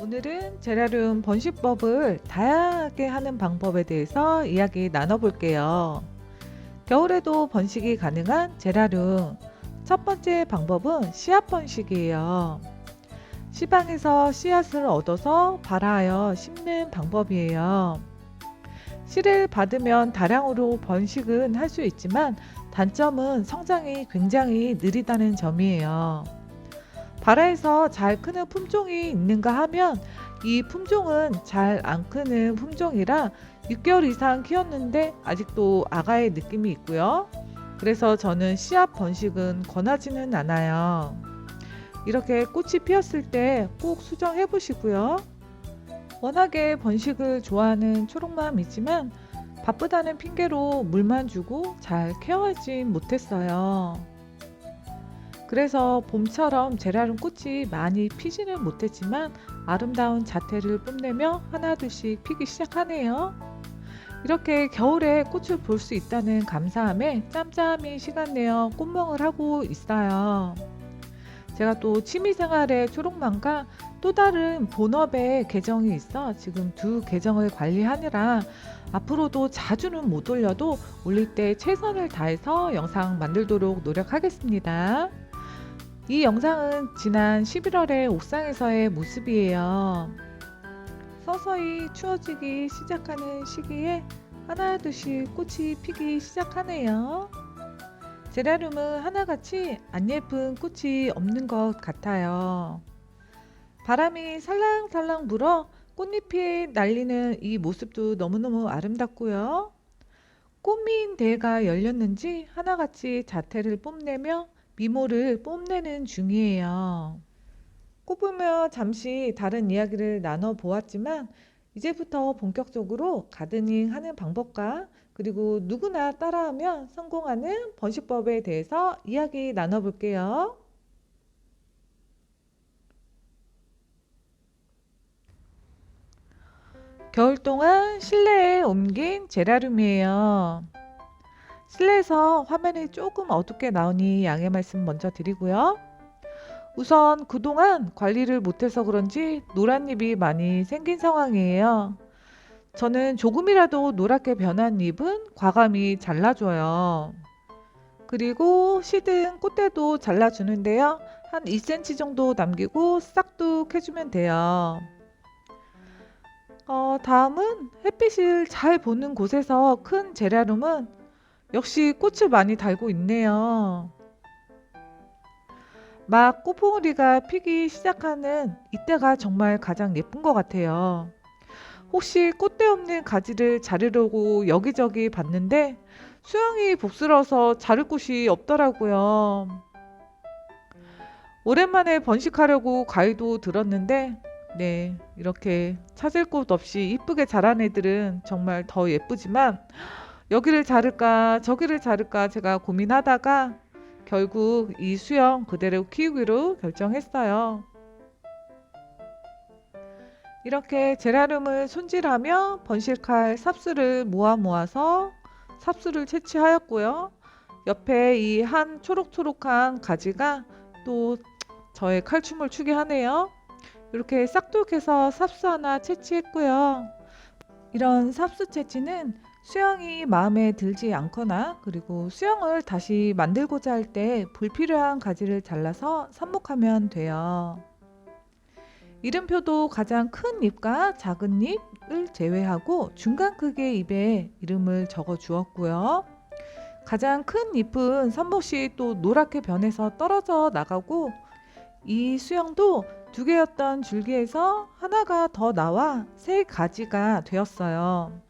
오늘은 제라늄 번식법을 다양하게 하는 방법에 대해서 이야기 나눠볼게요. 겨울에도 번식이 가능한 제라늄. 첫 번째 방법은 씨앗 번식이에요. 시방에서 씨앗을 얻어서 발화하여 심는 방법이에요. 씨를 받으면 다량으로 번식은 할 수 있지만 단점은 성장이 굉장히 느리다는 점이에요. 발화해서 잘 크는 품종이 있는가 하면 이 품종은 잘 안 크는 품종이라 6개월 이상 키웠는데 아직도 아가의 느낌이 있고요. 그래서 저는 씨앗 번식은 권하지는 않아요. 이렇게 꽃이 피었을 때 꼭 수정해 보시고요. 워낙에 번식을 좋아하는 초록맘이지만 바쁘다는 핑계로 물만 주고 잘 케어하지 못했어요. 그래서 봄처럼 제라늄 꽃이 많이 피지는 못했지만 아름다운 자태를 뽐내며 하나둘씩 피기 시작하네요. 이렇게 겨울에 꽃을 볼 수 있다는 감사함에 짬짬이 시간 내어 꽃멍을 하고 있어요. 제가 또 취미생활에 초록망과 또 다른 본업의 계정이 있어 지금 두 계정을 관리하느라 앞으로도 자주는 못 올려도 올릴 때 최선을 다해서 영상 만들도록 노력하겠습니다. 이 영상은 지난 11월에 옥상에서의 모습이에요. 서서히 추워지기 시작하는 시기에 하나둘씩 꽃이 피기 시작하네요. 제라늄은 하나같이 안 예쁜 꽃이 없는 것 같아요. 바람이 살랑살랑 불어 꽃잎이 날리는 이 모습도 너무너무 아름답고요. 꽃미인 대가 열렸는지 하나같이 자태를 뽐내며 미모를 뽐내는 중이에요. 꽃보며 잠시 다른 이야기를 나눠 보았지만 이제부터 본격적으로 가드닝 하는 방법과 그리고 누구나 따라하면 성공하는 번식법에 대해서 이야기 나눠볼게요. 겨울 동안 실내에 옮긴 제라늄이에요. 실내에서 화면이 조금 어둡게 나오니 양해 말씀 먼저 드리고요. 우선 그동안 관리를 못해서 그런지 노란 잎이 많이 생긴 상황이에요. 저는 조금이라도 노랗게 변한 잎은 과감히 잘라줘요. 그리고 시든 꽃대도 잘라주는데요. 한 2cm 정도 남기고 싹둑 해주면 돼요. 어, 다음은 햇빛을 잘 보는 곳에서 큰 제라늄은 역시 꽃을 많이 달고 있네요. 막 꽃봉오리가 피기 시작하는 이때가 정말 가장 예쁜 것 같아요. 혹시 꽃대 없는 가지를 자르려고 여기저기 봤는데 수영이 복스러워서 자를 곳이 없더라고요. 오랜만에 번식하려고 가위도 들었는데 네, 이렇게 찾을 곳 없이 이쁘게 자란 애들은 정말 더 예쁘지만 여기를 자를까 저기를 자를까 제가 고민하다가 결국 이 수영 그대로 키우기로 결정했어요. 이렇게 제라늄을 손질하며 번식할 삽수를 모아 모아서 삽수를 채취하였고요. 옆에 이 한 초록초록한 가지가 또 저의 칼춤을 추게 하네요. 이렇게 싹둑해서 삽수 하나 채취했고요. 이런 삽수 채취는 수영이 마음에 들지 않거나 그리고 수영을 다시 만들고자 할 때 불필요한 가지를 잘라서 삽목하면 돼요. 이름표도 가장 큰 잎과 작은 잎을 제외하고 중간 크기의 잎에 이름을 적어 주었고요. 가장 큰 잎은 선복시 또 노랗게 변해서 떨어져 나가고 이 수영도 두 개였던 줄기에서 하나가 더 나와 세 가지가 되었어요.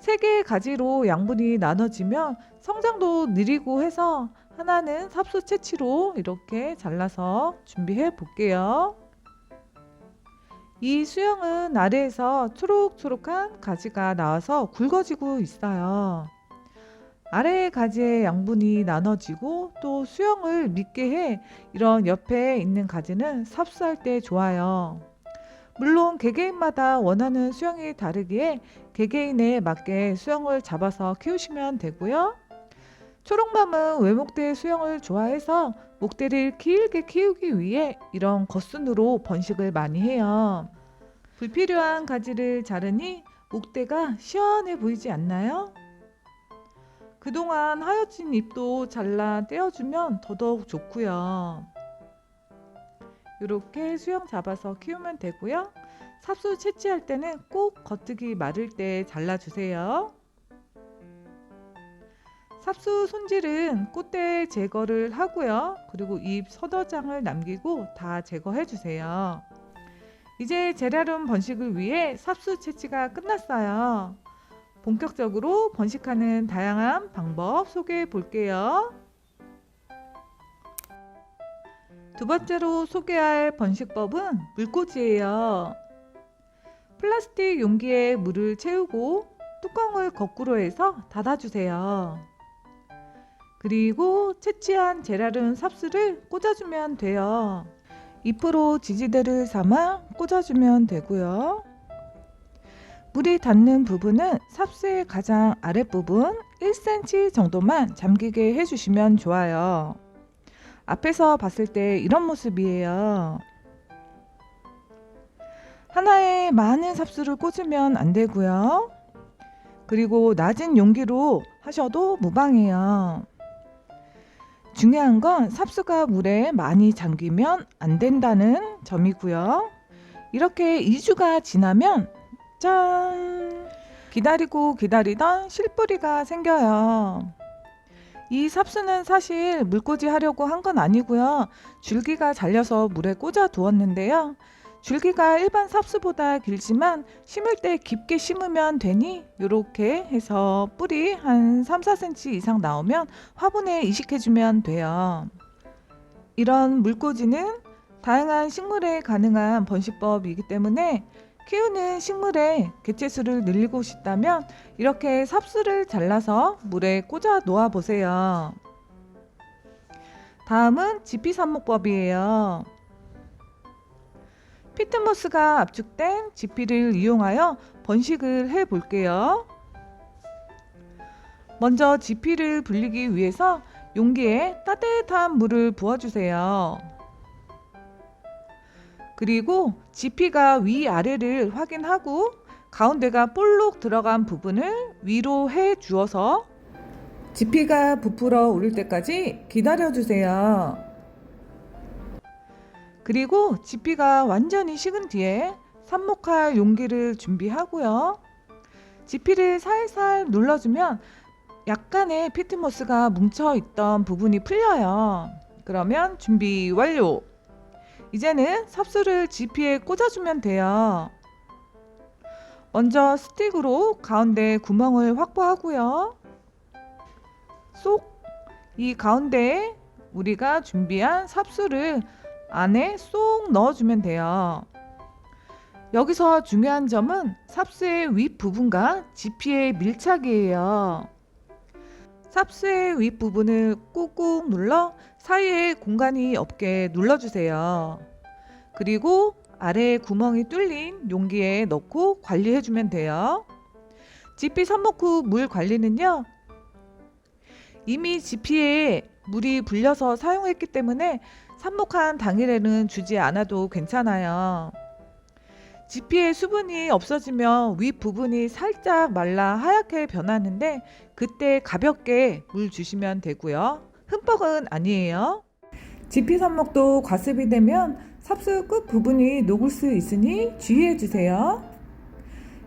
세 개의 가지로 양분이 나눠지면 성장도 느리고 해서 하나는 삽수 채취로 이렇게 잘라서 준비해 볼게요. 이 수영은 아래에서 초록초록한 가지가 나와서 굵어지고 있어요. 아래의 가지의 양분이 나눠지고 또 수영을 믿게 해 이런 옆에 있는 가지는 삽수할 때 좋아요. 물론 개개인마다 원하는 수영이 다르기에 개개인에 맞게 수영을 잡아서 키우시면 되고요. 초록맘은 외목대 수영을 좋아해서 목대를 길게 키우기 위해 이런 겉순으로 번식을 많이 해요. 불필요한 가지를 자르니 목대가 시원해 보이지 않나요? 그동안 하여진 잎도 잘라 떼어주면 더더욱 좋고요. 이렇게 수영 잡아서 키우면 되고요. 삽수 채취할 때는 꼭 겉뜨기 마를 때 잘라주세요. 삽수 손질은 꽃대 제거를 하고요. 그리고 잎 서더장을 남기고 다 제거해 주세요. 이제 제라륨 번식을 위해 삽수 채취가 끝났어요. 본격적으로 번식하는 다양한 방법 소개해 볼게요. 두 번째로 소개할 번식법은 물꽂이예요. 플라스틱 용기에 물을 채우고 뚜껑을 거꾸로 해서 닫아주세요. 그리고 채취한 제라른 삽수를 꽂아주면 돼요. 잎으로 지지대를 삼아 꽂아주면 되고요. 물이 닿는 부분은 삽수의 가장 아랫부분 1cm 정도만 잠기게 해주시면 좋아요. 앞에서 봤을 때 이런 모습이에요. 하나에 많은 삽수를 꽂으면 안 되고요. 그리고 낮은 용기로 하셔도 무방해요. 중요한 건 삽수가 물에 많이 잠기면 안 된다는 점이고요. 이렇게 2주가 지나면 짠! 기다리고 기다리던 실뿌리가 생겨요. 이 삽수는 사실 물꽂이 하려고 한 건 아니고요. 줄기가 잘려서 물에 꽂아 두었는데요. 줄기가 일반 삽수보다 길지만 심을 때 깊게 심으면 되니 이렇게 해서 뿌리 한 3, 4cm 이상 나오면 화분에 이식해주면 돼요. 이런 물꽂이는 다양한 식물에 가능한 번식법이기 때문에 키우는 식물의 개체수를 늘리고 싶다면 이렇게 삽수를 잘라서 물에 꽂아 놓아 보세요. 다음은 지피삽목법이에요. 피트모스가 압축된 지피를 이용하여 번식을 해 볼게요. 먼저 지피를 불리기 위해서 용기에 따뜻한 물을 부어주세요. 그리고 지피가 위아래를 확인하고 가운데가 볼록 들어간 부분을 위로 해 주어서 지피가 부풀어 오를 때까지 기다려 주세요. 그리고 지피가 완전히 식은 뒤에 삽목할 용기를 준비하고요. 지피를 살살 눌러주면 약간의 피트모스가 뭉쳐 있던 부분이 풀려요. 그러면 준비 완료! 이제는 삽수를 지피에 꽂아주면 돼요. 먼저 스틱으로 가운데 구멍을 확보하고요. 쏙! 이 가운데에 우리가 준비한 삽수를 안에 쏙 넣어주면 돼요. 여기서 중요한 점은 삽수의 윗부분과 지피의 밀착이에요. 삽수의 윗부분을 꾹꾹 눌러 사이에 공간이 없게 눌러주세요. 그리고 아래에 구멍이 뚫린 용기에 넣고 관리해주면 돼요. 지피 삽목 후 물 관리는요. 이미 지피에 물이 불려서 사용했기 때문에 삽목한 당일에는 주지 않아도 괜찮아요. 지피의 수분이 없어지면 윗부분이 살짝 말라 하얗게 변하는데 그때 가볍게 물 주시면 되고요. 흠뻑은 아니에요. 지피 삽목도 과습이 되면 삽수 끝 부분이 녹을 수 있으니 주의해 주세요.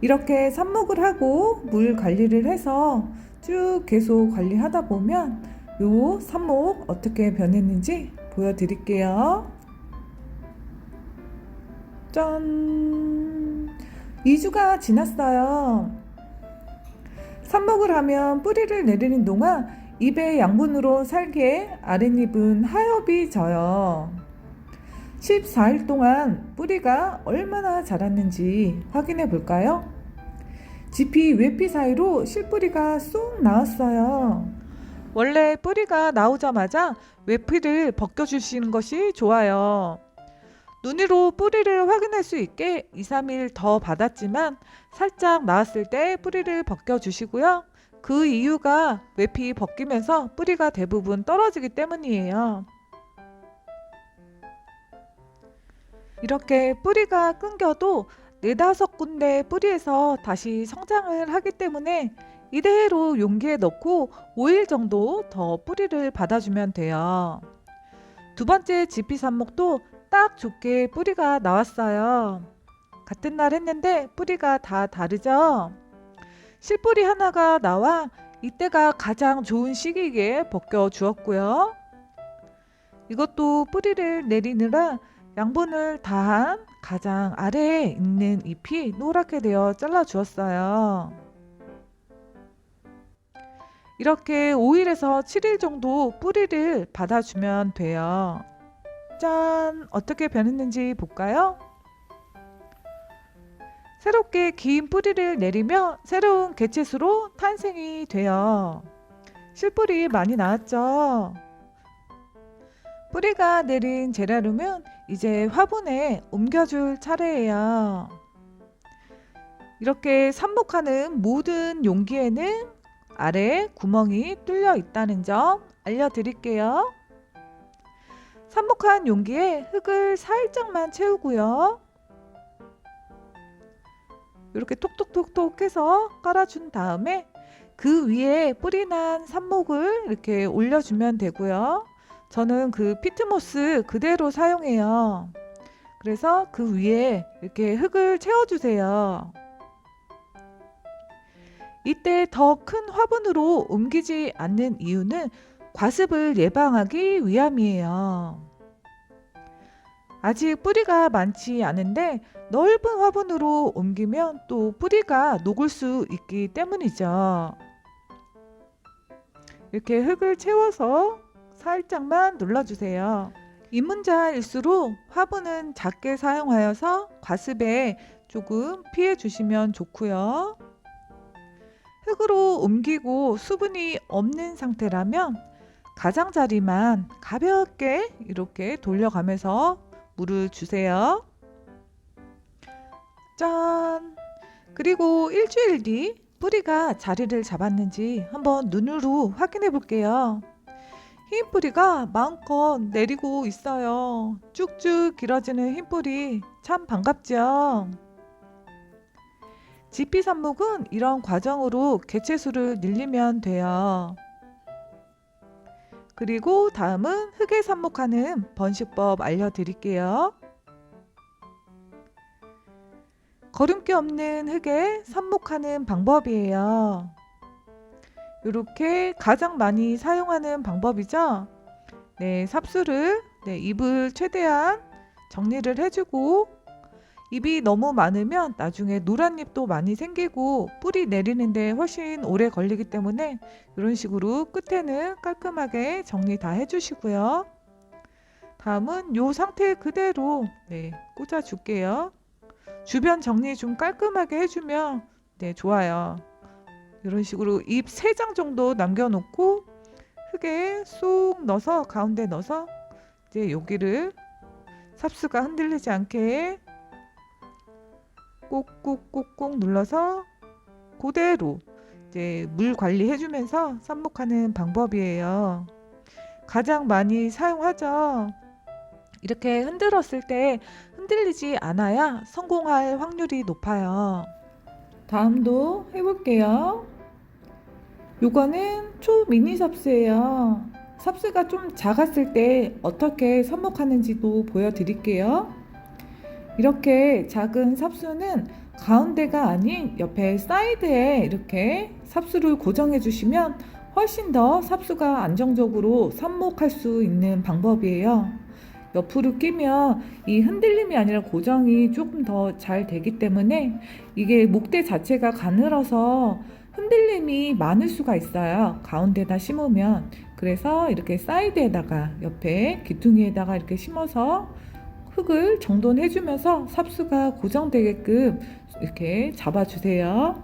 이렇게 삽목을 하고 물 관리를 해서 쭉 계속 관리하다 보면 요 삽목 어떻게 변했는지 보여드릴게요. 짠! 2주가 지났어요. 삽목을 하면 뿌리를 내리는 동안 잎의 양분으로 살기에 아랫잎은 하엽이 져요. 14일 동안 뿌리가 얼마나 자랐는지 확인해 볼까요? 지피 외피 사이로 실뿌리가 쏙 나왔어요. 원래 뿌리가 나오자마자 외피를 벗겨주시는 것이 좋아요. 눈으로 뿌리를 확인할 수 있게 2, 3일 더 받았지만 살짝 나왔을 때 뿌리를 벗겨주시고요. 그 이유가 외피 벗기면서 뿌리가 대부분 떨어지기 때문이에요. 이렇게 뿌리가 끊겨도 네다섯 군데 뿌리에서 다시 성장을 하기 때문에 이대로 용기에 넣고 5일 정도 더 뿌리를 받아주면 돼요. 두 번째 지피 삽목도 딱 좋게 뿌리가 나왔어요. 같은 날 했는데 뿌리가 다 다르죠? 실뿌리 하나가 나와 이때가 가장 좋은 시기에 벗겨 주었고요. 이것도 뿌리를 내리느라 양분을 다한 가장 아래에 있는 잎이 노랗게 되어 잘라 주었어요. 이렇게 5일에서 7일 정도 뿌리를 받아주면 돼요. 짠! 어떻게 변했는지 볼까요? 새롭게 긴 뿌리를 내리며 새로운 개체수로 탄생이 돼요. 실뿌리 많이 나왔죠? 뿌리가 내린 제라늄은 이제 화분에 옮겨줄 차례예요. 이렇게 삽목하는 모든 용기에는 아래에 구멍이 뚫려 있다는 점 알려드릴게요. 삽목한 용기에 흙을 살짝만 채우고요. 이렇게 톡톡톡톡 해서 깔아준 다음에 그 위에 뿌리 난 삽목을 이렇게 올려주면 되고요. 저는 그 피트모스 그대로 사용해요. 그래서 그 위에 이렇게 흙을 채워주세요. 이때 더 큰 화분으로 옮기지 않는 이유는 과습을 예방하기 위함이에요. 아직 뿌리가 많지 않은데 넓은 화분으로 옮기면 또 뿌리가 녹을 수 있기 때문이죠. 이렇게 흙을 채워서 살짝만 눌러주세요. 입문자일수록 화분은 작게 사용하여서 과습에 조금 피해 주시면 좋고요. 흙으로 옮기고 수분이 없는 상태라면 가장자리만 가볍게 이렇게 돌려가면서 물을 주세요. 짠! 그리고 일주일 뒤 뿌리가 자리를 잡았는지 한번 눈으로 확인해 볼게요. 흰 뿌리가 마음껏 내리고 있어요. 쭉쭉 길어지는 흰 뿌리 참 반갑죠? 지피 삽목은 이런 과정으로 개체수를 늘리면 돼요. 그리고 다음은 흙에 삽목하는 번식법 알려드릴게요. 거름기 없는 흙에 삽목하는 방법이에요. 이렇게 가장 많이 사용하는 방법이죠. 네, 삽수를 네, 잎을 최대한 정리를 해주고 잎이 너무 많으면 나중에 노란 잎도 많이 생기고 뿌리 내리는데 훨씬 오래 걸리기 때문에 이런 식으로 끝에는 깔끔하게 정리 다 해주시고요. 다음은 이 상태 그대로 네, 꽂아 줄게요. 주변 정리 좀 깔끔하게 해주면 네, 좋아요. 이런 식으로 잎 3장 정도 남겨놓고 흙에 쏙 넣어서 가운데 넣어서 이제 여기를 삽수가 흔들리지 않게 꾹꾹꾹꾹 눌러서 그대로 이제 물 관리해주면서 삽목하는 방법이에요. 가장 많이 사용하죠. 이렇게 흔들었을 때 흔들리지 않아야 성공할 확률이 높아요. 다음도 해볼게요. 요거는 초 미니 삽수예요. 삽수가 좀 작았을 때 어떻게 삽목하는지도 보여드릴게요. 이렇게 작은 삽수는 가운데가 아닌 옆에 사이드에 이렇게 삽수를 고정해 주시면 훨씬 더 삽수가 안정적으로 삽목할 수 있는 방법이에요. 옆으로 끼면 이 흔들림이 아니라 고정이 조금 더 잘 되기 때문에 이게 목대 자체가 가늘어서 흔들림이 많을 수가 있어요. 가운데다 심으면. 그래서 이렇게 사이드에다가 옆에 귀퉁이에다가 이렇게 심어서 흙을 정돈해주면서 삽수가 고정되게끔 이렇게 잡아주세요.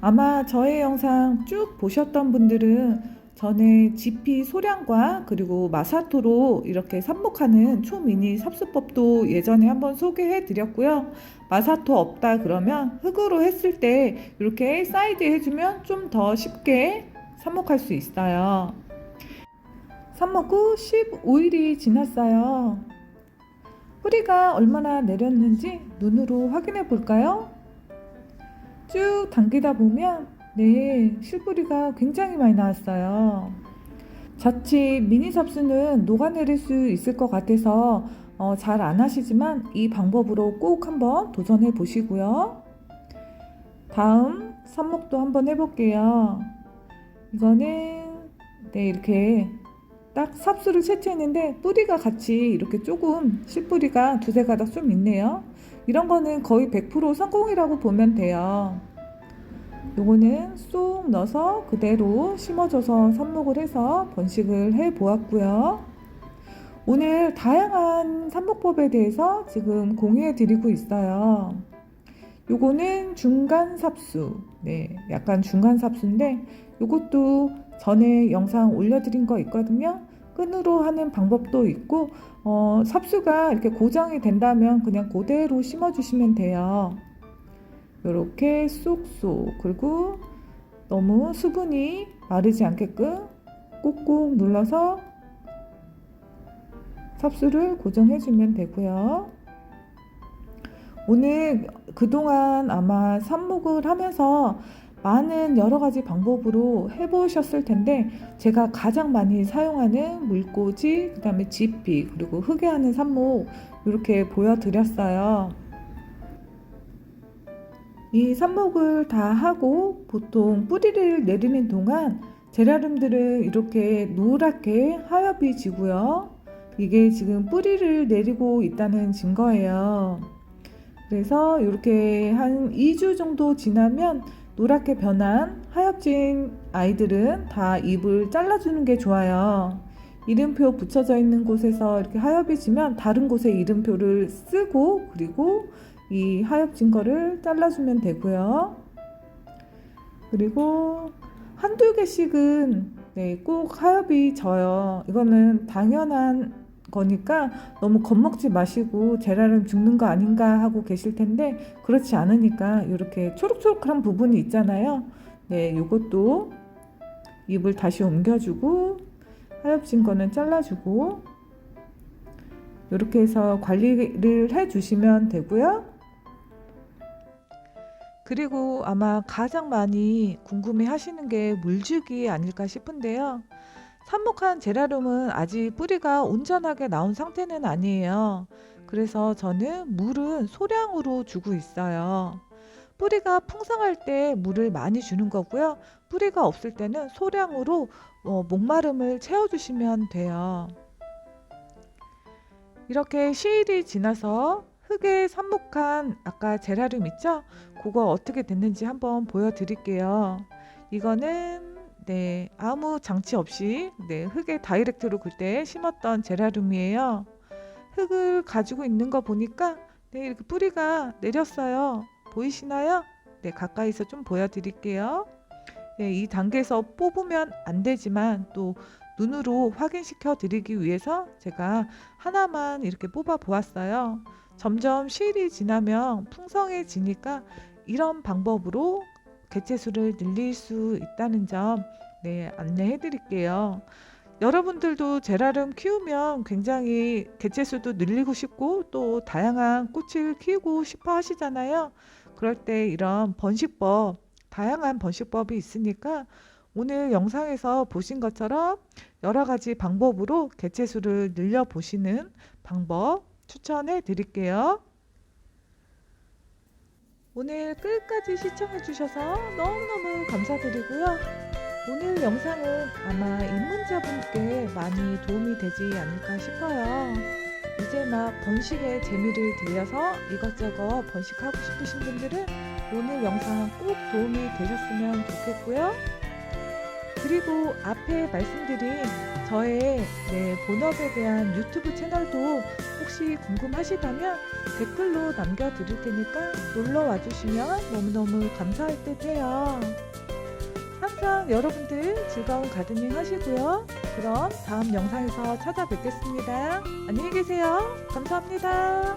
아마 저의 영상 쭉 보셨던 분들은 전에 GP 소량과 그리고 마사토로 이렇게 삽목하는 초미니 삽수법도 예전에 한번 소개해 드렸고요. 마사토 없다 그러면 흙으로 했을 때 이렇게 사이드 해주면 좀 더 쉽게 삽목할 수 있어요. 삽목 후 15일이 지났어요. 뿌리가 얼마나 내렸는지 눈으로 확인해 볼까요? 쭉 당기다 보면 네, 실뿌리가 굉장히 많이 나왔어요. 자칫 미니 잡수는 녹아내릴 수 있을 것 같아서 어, 잘 안 하시지만 이 방법으로 꼭 한번 도전해 보시고요. 다음 삽목도 한번 해볼게요. 이거는 네 이렇게 딱 삽수를 채취했는데 뿌리가 같이 이렇게 조금 실뿌리가 두세 가닥 좀 있네요. 이런 거는 거의 100% 성공이라고 보면 돼요. 요거는 쏙 넣어서 그대로 심어줘서 삽목을 해서 번식을 해 보았고요. 오늘 다양한 삽목법에 대해서 지금 공유해 드리고 있어요. 요거는 중간 삽수. 네, 약간 중간 삽수인데 요것도 전에 영상 올려드린 거 있거든요. 끈으로 하는 방법도 있고 어, 삽수가 이렇게 고정이 된다면 그냥 그대로 심어주시면 돼요. 이렇게 쏙쏙 그리고 너무 수분이 마르지 않게끔 꾹꾹 눌러서 삽수를 고정해주면 되고요. 오늘 그동안 아마 삽목을 하면서 많은 여러 가지 방법으로 해보셨을 텐데 제가 가장 많이 사용하는 물꽂이, 그 다음에 지피, 그리고 흙에 하는 삽목 이렇게 보여드렸어요. 이 삽목을 다 하고 보통 뿌리를 내리는 동안 제라늄들은 이렇게 노랗게 하엽이 지고요. 이게 지금 뿌리를 내리고 있다는 증거예요. 그래서 이렇게 한 2주 정도 지나면 노랗게 변한 하엽진 아이들은 다 잎을 잘라주는 게 좋아요. 이름표 붙여져 있는 곳에서 이렇게 하엽이 지면 다른 곳에 이름표를 쓰고 그리고 이 하엽진 거를 잘라주면 되고요. 그리고 한두 개씩은 네, 꼭 하엽이 져요. 이거는 당연한 거니까 너무 겁먹지 마시고 제라늄 죽는 거 아닌가 하고 계실 텐데 그렇지 않으니까 이렇게 초록초록한 부분이 있잖아요. 네, 요것도 잎을 다시 옮겨주고 하엽진 거는 잘라주고 이렇게 해서 관리를 해주시면 되고요. 그리고 아마 가장 많이 궁금해 하시는 게 물주기 아닐까 싶은데요. 삽목한 제라늄은 아직 뿌리가 온전하게 나온 상태는 아니에요. 그래서 저는 물은 소량으로 주고 있어요. 뿌리가 풍성할 때 물을 많이 주는 거고요. 뿌리가 없을 때는 소량으로 어, 목마름을 채워주시면 돼요. 이렇게 시일이 지나서 흙에 삽목한 아까 제라늄 있죠? 그거 어떻게 됐는지 한번 보여드릴게요. 이거는 네 아무 장치 없이 네 흙에 다이렉트로 그때 심었던 제라늄이에요. 흙을 가지고 있는 거 보니까 네 이렇게 뿌리가 내렸어요. 보이시나요? 네 가까이서 좀 보여드릴게요. 네, 이 단계에서 뽑으면 안 되지만 또 눈으로 확인시켜 드리기 위해서 제가 하나만 이렇게 뽑아 보았어요. 점점 시일이 지나면 풍성해지니까 이런 방법으로 개체수를 늘릴 수 있다는 점 네, 안내해 드릴게요. 여러분들도 제라늄 키우면 굉장히 개체수도 늘리고 싶고 또 다양한 꽃을 키우고 싶어 하시잖아요. 그럴 때 이런 번식법, 다양한 번식법이 있으니까 오늘 영상에서 보신 것처럼 여러 가지 방법으로 개체수를 늘려 보시는 방법 추천해 드릴게요. 오늘 끝까지 시청해 주셔서 너무너무 감사드리고요. 오늘 영상은 아마 입문자분께 많이 도움이 되지 않을까 싶어요. 이제 막 번식의 재미를 들려서 이것저것 번식하고 싶으신 분들은 오늘 영상 꼭 도움이 되셨으면 좋겠고요. 그리고 앞에 말씀드린 저의 네, 본업에 대한 유튜브 채널도 혹시 궁금하시다면 댓글로 남겨드릴 테니까 놀러 와주시면 너무너무 감사할 듯 해요. 항상 여러분들 즐거운 가드닝 하시고요. 그럼 다음 영상에서 찾아뵙겠습니다. 안녕히 계세요. 감사합니다.